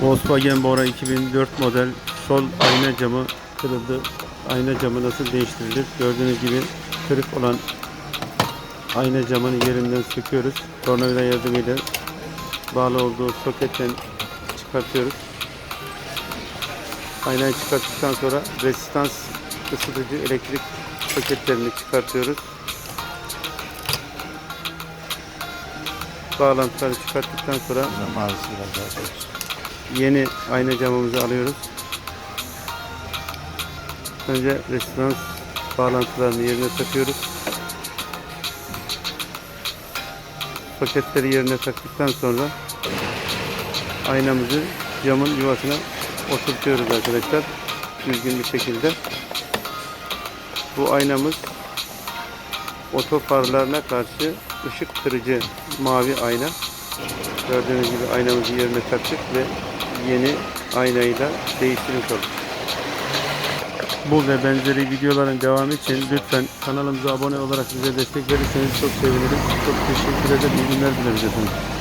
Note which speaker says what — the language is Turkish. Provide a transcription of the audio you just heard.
Speaker 1: Volkswagen Bora 2004 model sol ayna camı kırıldı. Ayna camı nasıl değiştirilir? Gördüğünüz gibi kırık olan ayna camını yerinden söküyoruz. Tornavida yardımıyla bağlı olduğu soketten çıkartıyoruz. Aynayı çıkarttıktan sonra resistans ısıtıcı elektrik soketlerini çıkartıyoruz. Bağlantıları çıkarttıktan sonra
Speaker 2: Mağazası biraz daha.
Speaker 1: Yeni ayna camımızı alıyoruz. Önce resistans bağlantılarını yerine takıyoruz. Soketleri yerine taktıktan sonra aynamızı camın yuvasına oturtuyoruz arkadaşlar. Düzgün bir şekilde. Bu aynamız otofarlarına karşı ışık kırıcı mavi ayna. Gördüğünüz gibi aynamızı yerine taktık ve yeni aynayı da değiştirmiş olduk. Bu ve benzeri videoların devamı için lütfen kanalımıza abone olarak bize destek verirseniz çok seviniriz. Çok teşekkür ederim. İyi günler dileriz efendim.